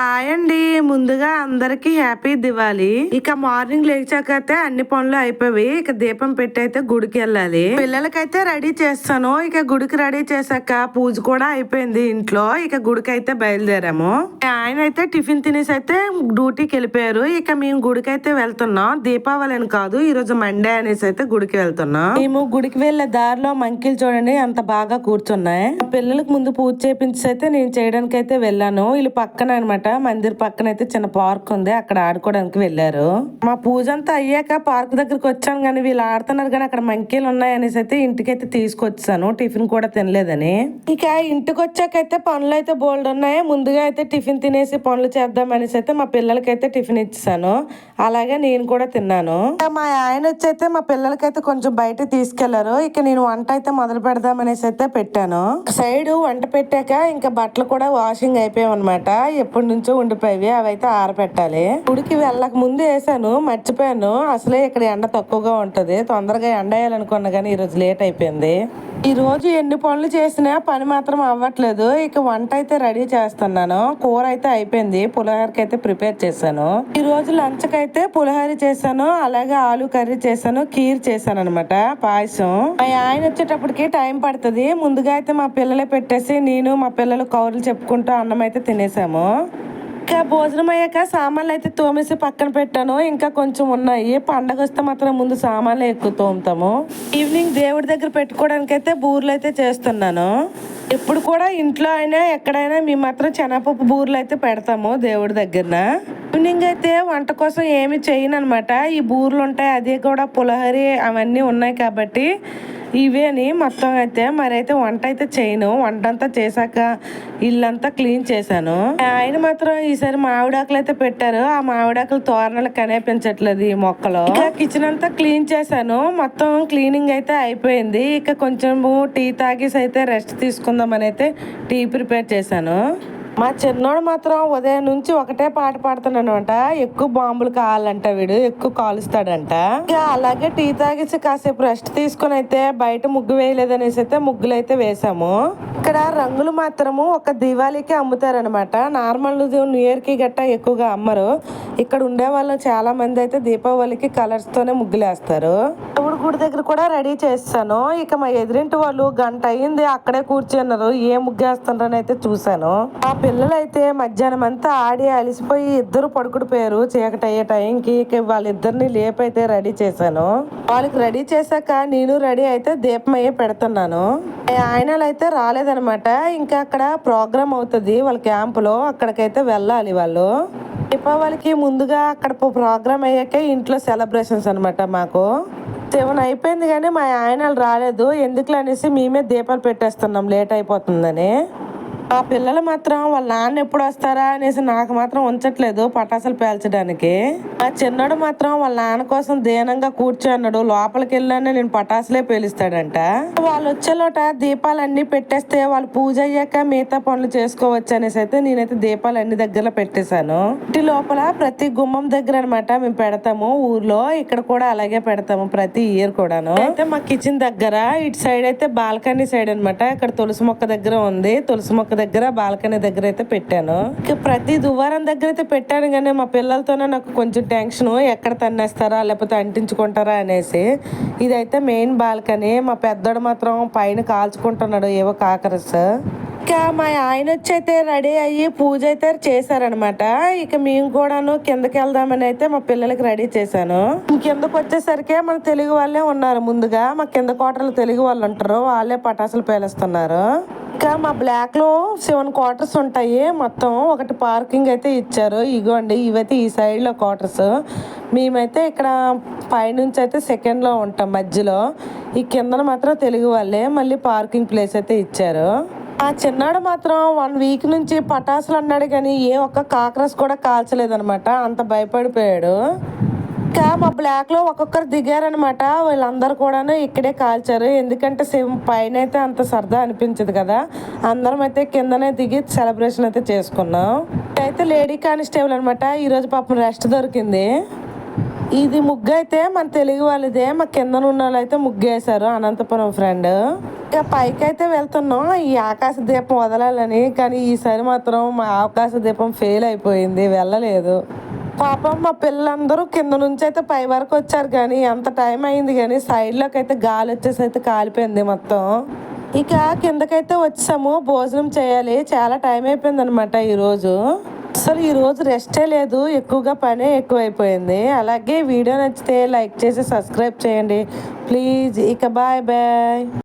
Hi అండి. ముందుగా అందరికి హ్యాపీ దివాలి ఇక మార్నింగ్ లేచాకైతే అన్ని పనులు అయిపోయి ఇక దీపం పెట్టి అయితే గుడికి వెళ్ళాలి. పిల్లలకైతే రెడీ చేస్తాను. ఇక గుడికి రెడీ చేశాక పూజ కూడా అయిపోయింది ఇంట్లో. ఇక గుడికి అయితే బయలుదేరాము ఆయన అయితే టిఫిన్ తినేసి అయితే డ్యూటీకి వెళ్ళిపోయారు. ఇక మేము గుడికి అయితే వెళ్తున్నాం. దీపావళి అని కాదు ఈ రోజు మండే అనేసి అయితే గుడికి వెళ్తున్నాం. మేము గుడికి వెళ్ళే దారిలో మంకీలు చూడండి అంత బాగా కూర్చున్నాయి. పిల్లలకు ముందు పూజ చేపించి అయితే నేను చేయడానికి అయితే వెళ్ళాను. వీళ్ళు పక్కన అనమాట మందిర్ పక్కన అయితే చిన్న పార్క్ ఉంది. అక్కడ ఆడుకోవడానికి వెళ్ళారు. మా పూజ అంతా అయ్యాక పార్క్ దగ్గరికి వచ్చాను కానీ వీళ్ళు ఆడుతున్నారు కానీ అక్కడ మంకీలు ఉన్నాయి అనేసి అయితే ఇంటికైతే తీసుకొచ్చాను టిఫిన్ కూడా తినలేదని. ఇక ఇంటికి వచ్చాకైతే పనులు అయితే బోల్డ్ ఉన్నాయి. ముందుగా అయితే టిఫిన్ తినేసి పనులు చేద్దాం అనేసి అయితే మా పిల్లలకైతే టిఫిన్ ఇచ్చాను అలాగే నేను కూడా తిన్నాను. మా ఆయన వచ్చి అయితే మా పిల్లలకైతే కొంచెం బయట తీసుకెళ్ళారు. ఇక నేను వంట అయితే మొదలు పెడదాం అనేసి అయితే పెట్టాను. సైడ్ వంట పెట్టాక ఇంకా బట్టలు కూడా వాషింగ్ అయిపోయాం అనమాట ఎప్పుడు నుంచో ఉండిపోయి అవి అయితే ఆరబెట్టాలి. గుడికి వెళ్ళక ముందు వేసాను మర్చిపోయాను. అసలే ఇక్కడ ఎండ తక్కువగా ఉంటది. తొందరగా ఎండ వేయాలనుకున్నా కానీ ఈ రోజు లేట్ అయిపోయింది. ఈ రోజు ఎన్ని పనులు చేసినా పని మాత్రం అవ్వట్లేదు. ఇక వంట అయితే రెడీ చేస్తున్నాను. కూర అయితే అయిపోయింది. పులిహోరకి అయితే ప్రిపేర్ చేశాను. ఈ రోజు లంచ్కి అయితే పులిహోర చేశాను. అలాగే ఆలు కర్రీ చేశాను. కీర్ చేశాను అనమాట పాయసం. మా ఆయన వచ్చేటప్పటికి టైం పడుతుంది. ముందుగా అయితే మా పిల్లలే పెట్టేసి నేను మా పిల్లలు కౌరులు చెప్పుకుంటూ అన్నం అయితే తినేసాము. ఇంకా భోజనం అయ్యాక సామాన్లు అయితే తోమేసి పక్కన పెట్టాను. ఇంకా కొంచెం ఉన్నాయి. పండగ వస్తే మాత్రం ముందు సామాన్లు ఎక్కువ తోముతాము. ఈవినింగ్ దేవుడి దగ్గర పెట్టుకోవడానికి అయితే బూర్లు అయితే చేస్తున్నాను. ఇప్పుడు కూడా ఇంట్లో అయినా ఎక్కడైనా మేము మాత్రం చెనపప్పు బూర్లు అయితే పెడతాము దేవుడి దగ్గరన. ఈవినింగ్ అయితే వంట కోసం ఏమి చేయను అనమాట ఈ బూరెలు ఉంటాయి అది కూడా పులహరి అవన్నీ ఉన్నాయి కాబట్టి ఇవే అని మొత్తం అయితే మరైతే వంట అయితే చేయను. వంట అంతా చేశాక ఇల్లంతా క్లీన్ చేశాను. ఆయన మాత్రం ఈసారి మామిడాకులు అయితే పెట్టారు. ఆ మామిడాకులు తోరణాలు కనిపించట్లేదు ఈ మొక్కలో. కిచెన్ అంతా క్లీన్ చేశాను. మొత్తం క్లీనింగ్ అయితే అయిపోయింది. ఇక కొంచెము టీ తాగేసి అయితే రెస్ట్ తీసుకుందాం అని అయితే టీ ప్రిపేర్ చేశాను. మా చిన్నోడు మాత్రం ఉదయం నుంచి ఒకటే పాట పాడుతున్నాడంట. ఎక్కువ బాంబులు కావాలంట వీడు ఎక్కువ కాలుస్తాడంట. అలాగే టీ తాగేసి కాసేపు రెస్ట్ తీసుకొని అయితే బయట ముగ్గు వేయలేదనేసి అయితే ముగ్గులు అయితే వేసాము ఇక్కడ రంగులు మాత్రము ఒక దివాళీకి అమ్ముతారనమాట నార్మల్ న్యూ ఇయర్కి గట్టా ఎక్కువగా అమ్మరు. ఇక్కడ ఉండే వాళ్ళు చాలా మంది అయితే దీపావళికి కలర్స్ తోనే ముగ్గులు వేస్తారు గుడి దగ్గర కూడా రెడీ చేస్తాను ఇక మా ఎదురింటి వాళ్ళు గంట అయింది అక్కడే కూర్చున్నారు. ఏ ముగ్గేస్తున్నారని అయితే చూశాను. ఆ పిల్లలు అయితే మధ్యాహ్నం అంతా ఆడి అలిసిపోయి ఇద్దరు పడుకుడిపోయారు. చీకటి అయ్యే టైంకి ఇక వాళ్ళిద్దరిని లేపైతే రెడీ చేశాను. వాళ్ళకి రెడీ చేశాక నేను రెడీ అయితే దీపం అయ్యే పెడుతున్నాను. ఆయనలు అయితే రాలేదనమాట ఇంకా అక్కడ ప్రోగ్రామ్ అవుతుంది వాళ్ళ క్యాంపులో. అక్కడికైతే వెళ్ళాలి వాళ్ళు. దీపావళికి ముందుగా అక్కడ ప్రోగ్రామ్ అయ్యాక ఇంట్లో సెలబ్రేషన్స్ అనమాట మాకు. సెవెన్ అయిపోయింది కానీ మా ఆయన రాలేదు. ఎందుకు అనేసి మేమే దీపాలు పెట్టేస్తున్నాం లేట్ అయిపోతుందని. ఆ పిల్లలు మాత్రం వాళ్ళ నాన్న ఎప్పుడు వస్తారా అనేసి నాకు మాత్రం ఉంచట్లేదు పటాసులు పేల్చడానికి. ఆ చిన్నోడు మాత్రం వాళ్ళ నాన్న కోసం దీనంగా కూర్చోన్నాడు. లోపలికి వెళ్ళానే నేను పటాసులే పేలుస్తాడంట. వాళ్ళు వచ్చేలోట దీపాలన్నీ పెట్టేస్తే వాళ్ళు పూజ అయ్యాక మిగతా పనులు చేసుకోవచ్చు అనేసి అయితే నేనైతే దీపాలు అన్ని దగ్గర పెట్టేశాను. ఇంటి లోపల ప్రతి గుమ్మం దగ్గర అనమాట మేము పెడతాము. ఊర్లో ఇక్కడ కూడా అలాగే పెడతాము ప్రతి ఇయర్ కూడాను. అయితే మా కిచెన్ దగ్గర ఇటు సైడ్ అయితే బాల్కనీ సైడ్ అన్నమాట. ఇక్కడ తులసి మొక్క దగ్గర ఉంది. తులసి మొక్క దగ్గర బాల్కనీ దగ్గర అయితే పెట్టాను. ఇక ప్రతి దువారం దగ్గర అయితే పెట్టాను కానీ మా పిల్లలతోనే నాకు కొంచెం టెన్షన్ ఎక్కడ తన్నేస్తారా లేకపోతే అంటించుకుంటారా అనేసి. ఇదైతే మెయిన్ బాల్కనీ. మా పెద్దోడు మాత్రం పైన కాల్చుకుంటున్నాడు ఏవో కాకరస్. ఇక మా ఆయన వచ్చి అయితే రెడీ అయ్యి పూజ అయితే చేశారనమాట ఇక మేము కూడాను కిందకి వెళ్దామని అయితే మా పిల్లలకి రెడీ చేశాను. కిందకు వచ్చేసరికి మన తెలుగు వాళ్ళే ఉన్నారు ముందుగా. మా కింద కోటలు తెలుగు వాళ్ళు ఉంటారు వాళ్ళే పటాసులు పేలుస్తున్నారు. ఇంకా మా బ్లాక్లో సెవెన్ క్వార్టర్స్ ఉంటాయి. మొత్తం ఒకటి పార్కింగ్ అయితే ఇచ్చారు. ఇగోండి ఇవైతే ఈ సైడ్లో క్వార్టర్స్ మేమైతే ఇక్కడ పైనుంచి అయితే సెకండ్లో ఉంటాం మధ్యలో. ఈ కిందన మాత్రం తెలుగు వాళ్ళే. మళ్ళీ పార్కింగ్ ప్లేస్ అయితే ఇచ్చారు. ఆ చిన్నాడు మాత్రం వన్ వీక్ నుంచి పటాసులు అన్నాడు కానీ ఏ ఒక్క కాకరస్ కూడా కాల్చలేదనమాట అంత భయపడిపోయాడు. ఇంకా మా బ్లాక్లో ఒక్కొక్కరు దిగారనమాట వీళ్ళందరూ కూడాను ఇక్కడే కాల్చారు. ఎందుకంటే సేమ్ పైన అయితే అంత సరదా అనిపించదు కదా. అందరం అయితే కిందనే దిగి సెలబ్రేషన్ అయితే చేసుకున్నాం. అయితే లేడీ కానిస్టేబుల్ అనమాట ఈరోజు పాపం రెస్ట్ దొరికింది. ఇది ముగ్గు అయితే మన తెలుగు వాళ్ళదే. మా కింద ఉన్న వాళ్ళు అయితే ముగ్గు వేశారు. అనంతపురం ఫ్రెండ్ ఇక పైకి అయితే వెళ్తున్నాం. ఈ ఆకాశ దీపం వదలాలని. కానీ ఈసారి మాత్రం మా ఆకాశ దీపం ఫెయిల్ అయిపోయింది. వెళ్ళలేదు. పాపం మా పిల్లలందరూ కింద నుంచి అయితే పై వరకు వచ్చారు కానీ ఎంత టైం అయింది కానీ సైడ్లోకి అయితే గాలి వచ్చేసి అయితే కాలిపోయింది మొత్తం. ఇక కిందకైతే వచ్చాము భోజనం చేయాలి. చాలా టైం అయిపోయింది అనమాట ఈరోజు అసలు ఈరోజు రెస్టే లేదు ఎక్కువగా పనే ఎక్కువైపోయింది. అలాగే వీడియో నచ్చితే లైక్ చేసి సబ్స్క్రైబ్ చేయండి. ప్లీజ్. ఇక బాయ్ బాయ్.